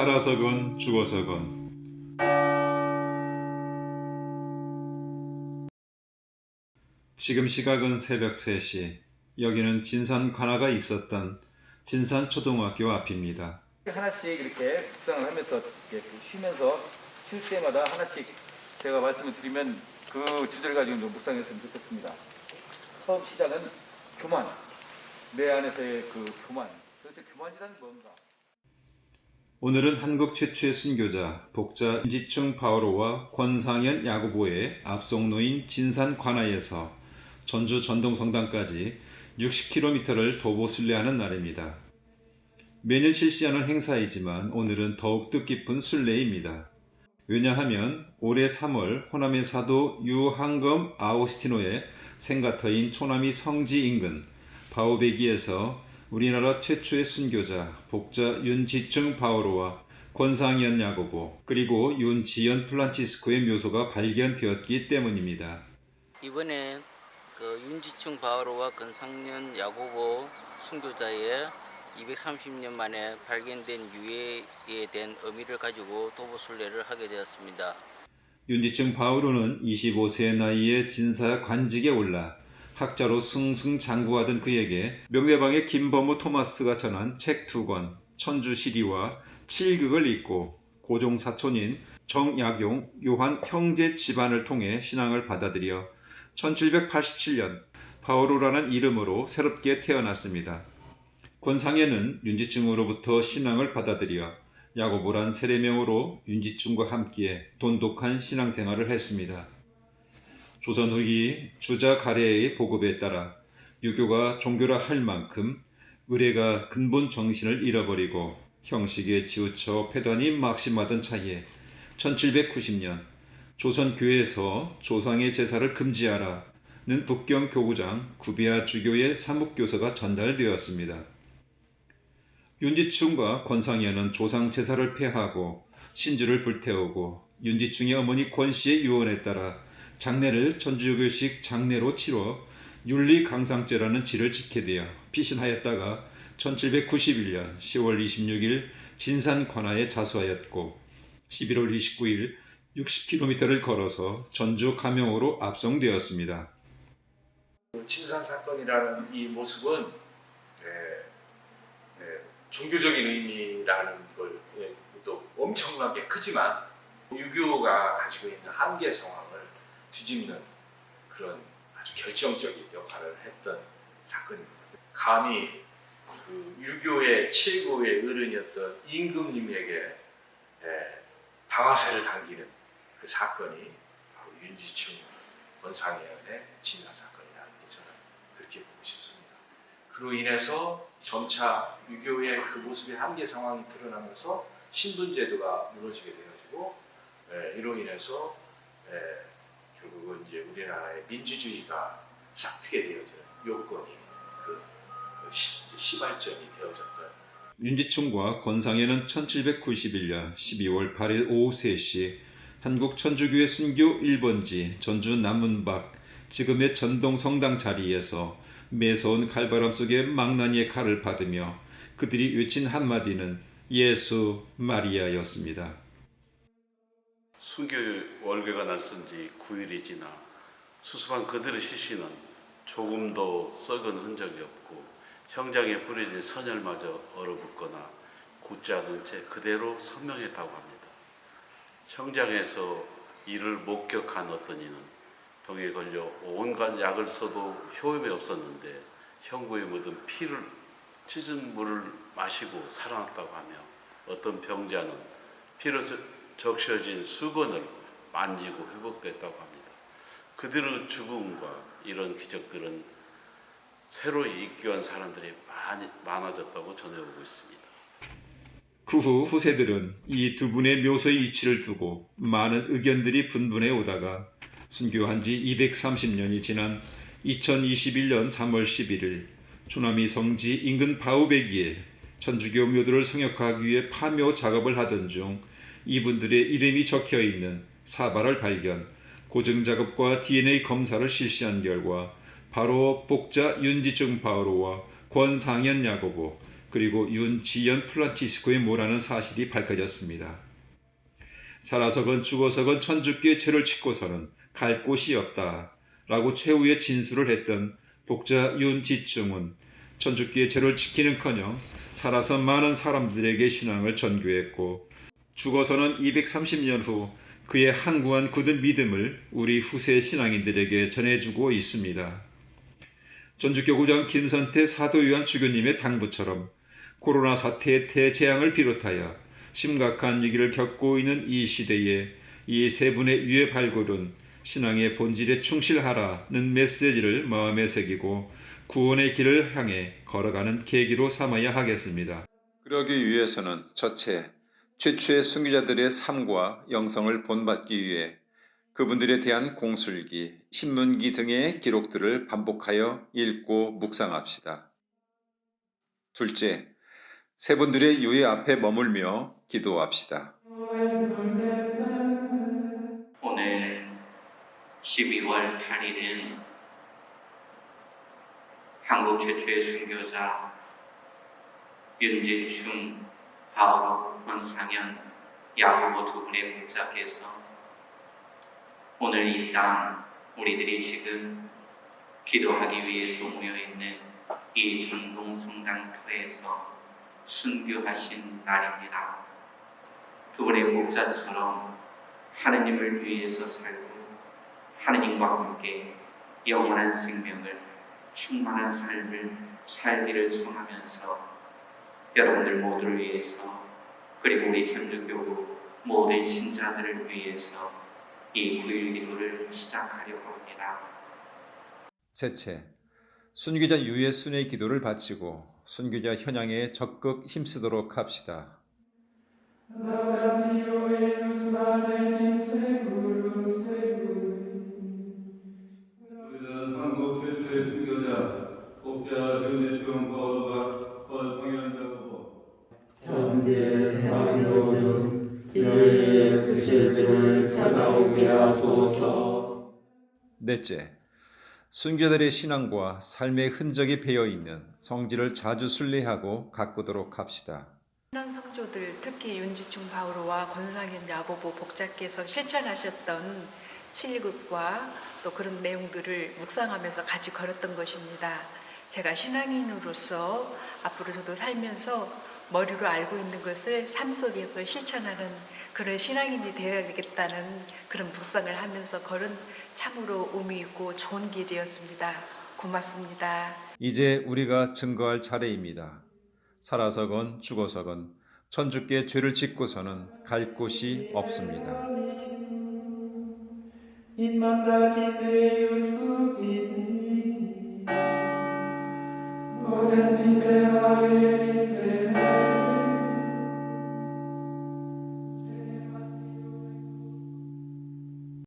살아서건 죽어서건 지금 시각은 새벽 3시 여기는 진산 관아가 있었던 진산 초등학교 앞입니다. 하나씩 이렇게 묵상을 하면서 쉬면서 쉴 때마다 하나씩 제가 말씀을 드리면 그 주제를 가지고 좀 묵상했으면 좋겠습니다. 처음 시작은 교만. 내 안에서의 그 교만. 도대체 교만이란 뭔가? 오늘은 한국 최초의 순교자 복자 인지충 바오로와 권상현 야구보의 앞송로인 진산 관아에서 전주 전동성당까지 60km를 도보 순례하는 날입니다. 매년 실시하는 행사이지만 오늘은 더욱 뜻깊은 순례입니다. 왜냐하면 올해 3월 호남의 사도 유항검 아우스티노의 생가터인 초남이 성지 인근 바오베기에서 우리나라 최초의 순교자 복자 윤지증 바오로와 권상현 야고보 그리고 윤지연 플란치스코의 묘소가 발견되었기 때문입니다. 이번에 그 윤지충 바오로와 건상년 야고보 순교자의 230년 만에 발견된 유해에 대한 의미를 가지고 도보 순례를 하게 되었습니다. 윤지증 바오로는 25세 나이에 진사 관직에 올라 학자로 승승장구하던 그에게 명대방의 김범우 토마스가 전한 책 두 권, 천주시리와 칠극을 읽고 고종 사촌인 정약용, 요한 형제 집안을 통해 신앙을 받아들여 1787년 바오로라는 이름으로 새롭게 태어났습니다. 권상에는 윤지충으로부터 신앙을 받아들여 야고보란 세례명으로 윤지충과 함께 돈독한 신앙생활을 했습니다. 조선 후기 주자 가래의 보급에 따라 유교가 종교라 할 만큼 의례가 근본 정신을 잃어버리고 형식에 치우쳐 패단이 막심하던 차에 1790년 조선 교회에서 조상의 제사를 금지하라는 북경 교구장 구비아 주교의 사묵교서가 전달되었습니다. 윤지충과 권상현은 조상 제사를 폐하고 신주를 불태우고 윤지충의 어머니 권씨의 유언에 따라 장례를 전주교식 장례로 치러 윤리강상죄라는 지를 지게 되어 피신하였다가 1791년 10월 26일 진산 관아에 자수하였고 11월 29일 60km를 걸어서 전주 가명으로 압송되었습니다. 친산 사건이라는 이 모습은 예, 예, 종교적인 의미라는 걸 예, 또 엄청나게 크지만 유교가 가지고 있는 한계 상황을 뒤집는 그런 아주 결정적인 역할을 했던 사건입니다. 감히 그 유교의 최고의 어른이었던 임금님에게 예, 방아쇠를 당기는 그 사건이 바로 윤지충 원상회원의 진사 사건이라는 게 저는 그렇게 보고 싶습니다. 그로 인해서 점차 유교의 그 모습의 한계 상황이 드러나면서 신분제도가 무너지게 되어지고 예, 이로 인해서 예, 결국은 이제 우리나라의 민주주의가 싹트게 되어지는 요건이 그, 그 시, 시발점이 되어졌던 윤지충과 권상현은 1791년 12월 8일 오후 3시 한국 천주교회 순교 1번지 전주 남문박 지금의 전동 성당 자리에서 매서운 칼바람 속에 망나니의 칼을 받으며 그들이 외친 한마디는 예수 마리아였습니다. 순교 월계가 날선 지 9일이 지나 수습한 그들의 시신은 조금도 썩은 흔적이 없고 형장에 뿌려진 선열마저 얼어붙거나 굳지 않은 채 그대로 선명했다고 합니다. 형장에서 이를 목격한 어떤 이는 병에 걸려 온갖 약을 써도 효험이 없었는데 형구에 묻은 피를 찢은 물을 마시고 살아났다고 하며 어떤 병자는 피로 적셔진 수건을 만지고 회복됐다고 합니다. 그들의 죽음과 이런 기적들은 새로 입교한 사람들이 많이 많아졌다고 전해오고 있습니다. 그 후 후세들은 이 두 분의 묘소의 위치를 두고 많은 의견들이 분분해 오다가 순교한 지 230년이 지난 2021년 3월 11일 초남이 성지 인근 바우베기에 천주교 묘도를 성역하기 위해 파묘 작업을 하던 중 이분들의 이름이 적혀 있는 사발을 발견, 고증 작업과 DNA 검사를 실시한 결과 바로 복자 윤지증 바오로와 권상현 야고보 그리고 윤지연 플란티스코의 모라는 사실이 밝혀졌습니다. 살아서건 죽어서건 천주교의 죄를 짓고서는 갈 곳이 없다 라고 최후의 진술을 했던 독자 윤지중은 천주교의 죄를 지키는커녕 살아서 많은 사람들에게 신앙을 전교했고 죽어서는 230년 후 그의 항구한 굳은 믿음을 우리 후세 신앙인들에게 전해주고 있습니다. 전주교 구장 김선태 사도요한 주교님의 당부처럼 코로나 사태의 대재앙을 비롯하여 심각한 위기를 겪고 있는 이 시대에 이 세 분의 유해 발굴은 신앙의 본질에 충실하라는 메시지를 마음에 새기고 구원의 길을 향해 걸어가는 계기로 삼아야 하겠습니다. 그러기 위해서는 첫째, 최초의 순교자들의 삶과 영성을 본받기 위해 그분들에 대한 공술기, 신문기 등의 기록들을 반복하여 읽고 묵상합시다. 둘째, 세 분들의 유해 앞에 머물며 기도합시다. 오늘 12월 8일은 한국 최초의 순교자 윤진충, 바오로, 권상현, 야고보 두 분의 목자께서 오늘 이 땅 우리들이 지금 기도하기 위해서 모여 있는 이 전동 성당터에서 순교하신 날입니다. 두 분의 목자처럼 하느님을 위해서 살고 하느님과 함께 영원한 생명을 충만한 삶을 살기를 청하면서 여러분들 모두를 위해서 그리고 우리 천주교 모든 신자들을 위해서 이 구일 기도를 시작하려고 합니다. 셋째, 순교자 유해 순회 기도를 바치고 순교자 현양에 적극 힘쓰도록 합시다. 구세주를 찾아오게 하소서. 넷째, 순교자들의 신앙과 삶의 흔적이 배어 있는 성지를 자주 순례하고 가꾸도록 합시다. 신앙 성조들 특히 윤지충 바오로와 권상현 야고보 복자께서 실천하셨던 칠극과 또 그런 내용들을 묵상하면서 같이 걸었던 것입니다. 제가 신앙인으로서 앞으로 저도 살면서 머리로 알고 있는 것을 삶 속에서 실천하는 그런 신앙인이 되어야 되겠다는 그런 묵상을 하면서 걸은 참으로 의미 있고 좋은 길이었습니다. 고맙습니다. 이제 우리가 증거할 차례입니다. 살아서건 죽어서건 천주께 죄를 짓고서는 갈 곳이 없습니다. 모든